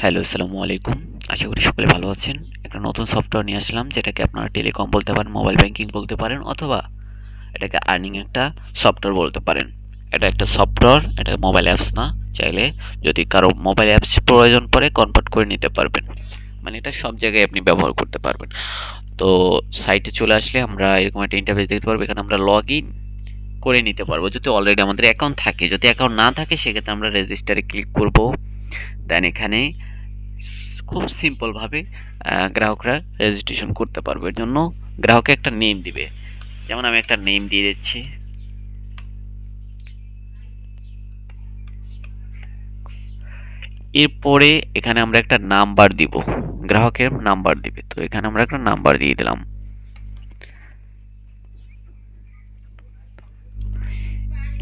Hello, আসসালামু আলাইকুম। আশা করি সকলে ভালো আছেন। একটা নতুন সফটওয়্যার নিয়ে আসলাম, যেটাকে আপনারা টেলিকম বলতে পারেন মোবাইল ব্যাংকিং বলতে পারেন, অথবা এটাকে আর্নিং একটা সফটওয়্যার বলতে পারেন। এটা একটা সফটওয়্যার এটা মোবাইল অ্যাপস না। চাইলে যদি কারও মোবাইল অ্যাপস প্রয়োজন পড়ে কনভার্ট করে নিতে পারবেন। মানে এটা সব জায়গায় আপনি ব্যবহার করতে পারবেন। তো সাইটে চলে আসলে আমরা এরকম একটা ইন্টারফেস দেখতে পারব, এখানে আমরা লগ ইন করে নিতে পারব। যদি অলরেডি আমাদের অ্যাকাউন্ট থাকে, যদি অ্যাকাউন্ট না থাকে, সেক্ষেত্রে আমরা রেজিস্টারে ক্লিক করব। দেন এখানে খুব সিম্পলভাবে গ্রাহকরা রেজিস্ট্রেশন করতে পারবে। এর জন্য গ্রাহকে একটা নেম দিবে। যেমন আমি একটা নেম দিয়ে দিচ্ছি। এরপরে এখানে আমরা একটা নাম্বার দিব। গ্রাহকের নাম্বার দিবে। তো এখানে আমরা একটা নাম্বার দিয়ে দিলাম।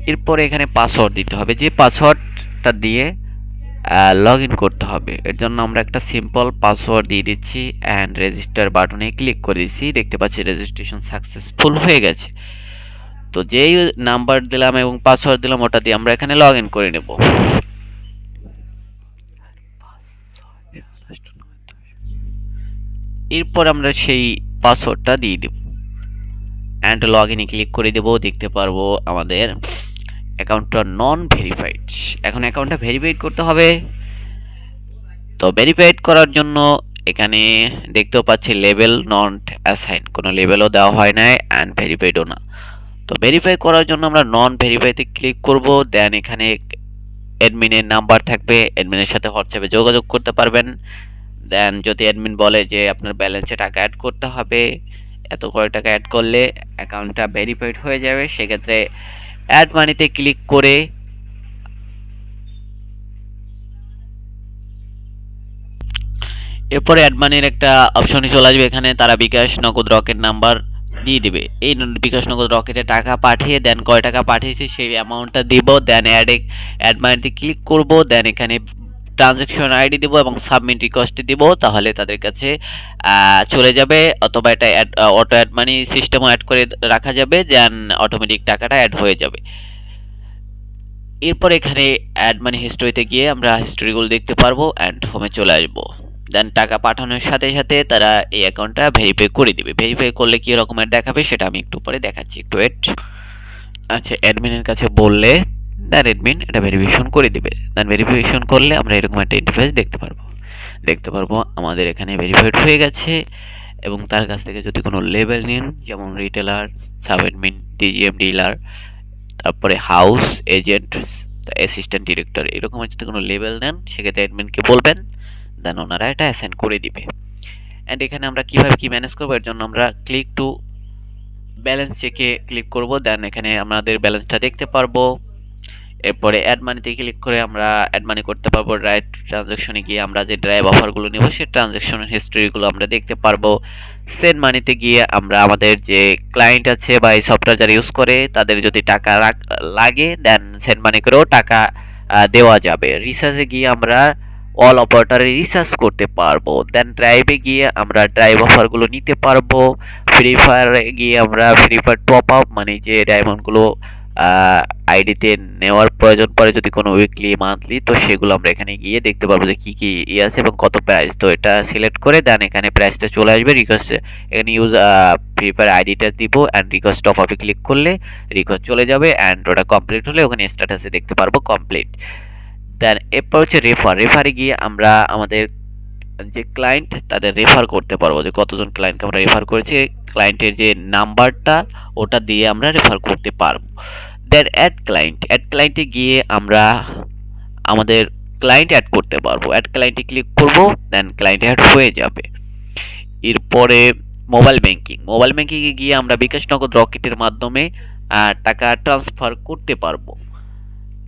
এরপরে এখানে পাসওয়ার্ড দিতে হবে। যে পাসওয়ার্ডটা দিয়ে লগ ইন করতে হবে। এর জন্য আমরা একটা সিম্পল পাসওয়ার্ড দিয়ে দিচ্ছি অ্যান্ড রেজিস্টার বাটনে ক্লিক করে দিচ্ছি। দেখতে পাচ্ছি রেজিস্ট্রেশন সাকসেসফুল হয়ে গেছে। তো যেই নাম্বার দিলাম এবং পাসওয়ার্ড দিলাম, ওটা দিয়ে আমরা এখানে লগ ইন করে নেব। এরপর আমরা সেই পাসওয়ার্ডটা দিয়ে দেব। অ্যান্ড লগ ইনে ক্লিক করে দেব। দেখতে পারব আমাদের অ্যাকাউন্টটা নন ভেরিফাইড এখন অ্যাকাউন্টটা ভেরিফাইড করতে হবে। তো ভেরিফাইড করার জন্য এখানে দেখতেও পাচ্ছি লেভেল নট অ্যাসাইন কোনো লেভেলও দেওয়া হয় নাই অ্যান্ড ভেরিফাইডও না। তো ভেরিফাই করার জন্য আমরা নন ভেরিফাইতে ক্লিক করব। দেন এখানে অ্যাডমিনের নাম্বার থাকবে। অ্যাডমিনের সাথে হোয়াটসঅ্যাপে যোগাযোগ করতে পারবেন। দেন যদি অ্যাডমিন বলে যে আপনার ব্যালেন্সে টাকা অ্যাড করতে হবে, এত করে টাকা অ্যাড করলে অ্যাকাউন্টটা ভেরিফাইড হয়ে যাবে। সেক্ষেত্রে অ্যাড মানিতে ক্লিক করে এরপরে অ্যাড মানির একটা অপশন চলে আসবে। এখানে তারা বিকাশ নগদ রকেট নাম্বার দিয়ে দিবে। এই বিকাশ নগদ রকেটে টাকা পাঠিয়ে দেন। কয় টাকা পাঠিয়েছি? সেই অ্যামাউন্টটা দিব দেন অ্যাড অ্যাড মানিতে ক্লিক করব দেন এখানে ট্রানজ্যাকশন আইডি দিব এবং সাবমিট রিকোয়েস্ট দিব, তাহলে তাদের কাছে চলে যাবে অথবা এটা অটো অ্যাড মানি সিস্টেমও অ্যাড করে রাখা যাবে দেন অটোমেটিক টাকাটা অ্যাড হয়ে যাবে। এরপর এখানে অ্যাড মানি হিস্ট্রিতে গিয়ে আমরা হিস্ট্রিগুলো দেখতে পারব অ্যান্ড হোমে চলে আসব। দেন টাকা পাঠানোর সাথে সাথে তারা এই অ্যাকাউন্টটা ভেরিফাই করে দিবে। ভেরিফাই করলে কী রকমের দেখাবে সেটা আমি একটু পরে দেখাচ্ছি, একটু ওয়েট আচ্ছা অ্যাডমিনের কাছে বললে দেন অ্যাডমিন এটা ভেরিফিকেশন করে দিবে। দেন ভেরিফিকেশন করলে আমরা এরকম একটা ইন্টারফেস দেখতে পারব। দেখতে পারব আমাদের এখানে ভেরিফাইড হয়ে গেছে এবং তার কাছ থেকে যদি কোনো লেভেল নিন, যেমন retailer sub admin DGM dealer তারপরে হাউস এজেন্ট অ্যাসিস্ট্যান্ট ডিরেক্টর এরকম যদি কোনো লেভেল নেন, সেক্ষেত্রে অ্যাডমিনকে বলবেন দেন ওনারা এটা অ্যাসাইন করে দিবে। অ্যান্ড এখানে আমরা কীভাবে কি ম্যানেজ করব, এর জন্য আমরা ক্লিক টু ব্যালেন্স চেকে ক্লিক করব। দেন এখানে আমাদের ব্যালেন্সটা দেখতে পারব। এরপরে অ্যাড মানিতে ক্লিক করে আমরা অ্যাড মানি করতে পারব। রাইট ট্রানজ্যাকশনে গিয়ে আমরা যে ড্রাইভ অফারগুলো নেব, সেই ট্রানজ্যাকশন হিস্ট্রিগুলো আমরা দেখতে পারব। সেন্ড মানিতে গিয়ে আমরা আমাদের যে ক্লায়েন্ট আছে বা এই সফটওয়্যার যারা ইউজ করে, তাদের যদি টাকা লাগে দেন সেন্ড মানি করেও টাকা দেওয়া যাবে। রিসার্চে গিয়ে আমরা অল অপারেটরে রিসার্চ করতে পারব। দেন ড্রাইভে গিয়ে আমরা ড্রাইভ অফারগুলো নিতে পারব। ফ্রি ফায়ারে গিয়ে আমরা ফ্রি ফায়ার টপ আপ মানে যে ডায়মন্ডগুলো আইডিতে নেওয়ার প্রয়োজন পড়ে যদি কোনো উইকলি মান্থলি তো সেগুলো আমরা এখানে গিয়ে দেখতে পারব যে কী কী ইয়ে আছে এবং কত প্রাইস তো এটা সিলেক্ট করে দেন, এখানে প্রাইসটা চলে আসবে রিকোয়েস্ট এখানে ইউজ ফ্রি ফায়ার আইডিটা দিব অ্যান্ড রিকোয়েস্ট টপ আপে ক্লিক করলে রিকোয়েস্ট চলে যাবে অ্যান্ড ওটা কমপ্লিট হলে ওখানে স্ট্যাটাসে দেখতে পারব কমপ্লিট দেন এরপর হচ্ছে রেফার রেফারে গিয়ে আমরা আমাদের যে ক্লায়েন্ট তাদের রেফার করতে পারব যে কতজন ক্লায়েন্টকে আমরা রেফার করেছি। ক্লায়েন্টের যে নাম্বারটা ওটা দিয়ে আমরা রেফার করতে পারব। দেন অ্যাড ক্লায়েন্ট অ্যাড ক্লায়েন্টে গিয়ে আমরা আমাদের ক্লায়েন্ট অ্যাড করতে পারব। অ্যাড ক্লায়েন্টে ক্লিক করব দেন ক্লায়েন্ট অ্যাড হয়ে যাবে। এরপরে মোবাইল ব্যাংকিং মোবাইল ব্যাংকিংয়ে গিয়ে আমরা বিকাশ নগদ রকেটের মাধ্যমে টাকা ট্রান্সফার করতে পারব।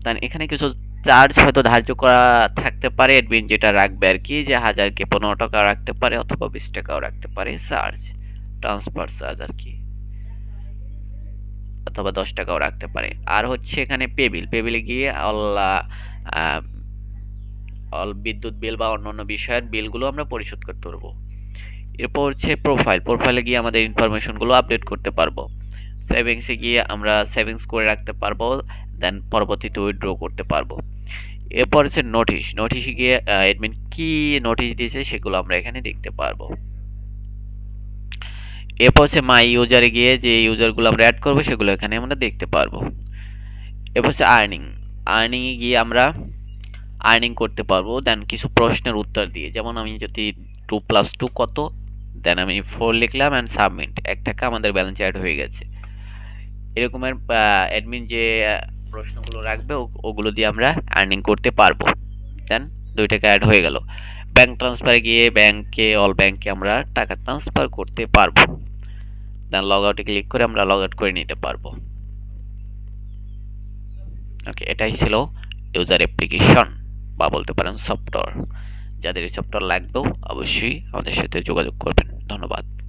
দেন এখানে কিছু চার্জ হয়তো ধার্য করা থাকতে পারে অ্যাডমিন যেটা রাখবে আর কি, যে হাজারকে পনেরো টাকা রাখতে পারে অথবা বিশ টাকাও রাখতে পারে চার্জ ট্রান্সফার চার্জ আর কি। অথবা দশ টাকাও রাখতে পারে। আর হচ্ছে এখানে পেবিল, পেবিলে গিয়ে অল বিদ্যুৎ বিল বা অন্যান্য বিষয়ের বিলগুলো আমরা পরিশোধ করতে পারব। এরপর হচ্ছে প্রোফাইল, প্রোফাইলে গিয়ে আমাদের ইনফরমেশনগুলো আপডেট করতে পারব। সেভিংসে গিয়ে আমরা সেভিংস করে রাখতে পারব, দেন পরবর্তীতে উইথড্র করতে পারব। এরপর হচ্ছে নোটিশ, নোটিশে গিয়ে অ্যাডমিন কি নোটিশ দিয়েছে সেগুলো আমরা এখানে দেখতে পারব। এরপর হচ্ছে মাই ইউজারে গিয়ে যে ইউজারগুলো আমরা অ্যাড করব, সেগুলো এখানে আমরা দেখতে পারব। এরপর হচ্ছে আর্নিং আর্নিংয়ে গিয়ে আমরা আর্নিং করতে পারব। দেন কিছু প্রশ্নের উত্তর দিয়ে। যেমন আমি যদি টু প্লাস টু কত? দেন আমি ফোর লিখলাম অ্যান্ড সাবমিট এক টাকা আমাদের ব্যালেন্স অ্যাড হয়ে গেছে। এরকমের অ্যাডমিন যে প্রশ্নগুলো রাখবে ওগুলো দিয়ে আমরা আর্নিং করতে পারব। দেন দুই টাকা অ্যাড হয়ে গেল। ব্যাংক ট্রান্সফারে গিয়ে ব্যাংকে অল ব্যাংকে আমরা টাকা ট্রান্সফার করতে পারব। দেন লগ আউটে ক্লিক করে আমরা লগ আউট করে নিতে পারব। ওকে এটাই ছিল ইউজার অ্যাপ্লিকেশন বা বলতে পারেন সফটওয়্যার যাদের এই সফটওয়্যার লাগবেও অবশ্যই আমাদের সাথে যোগাযোগ করবেন। ধন্যবাদ।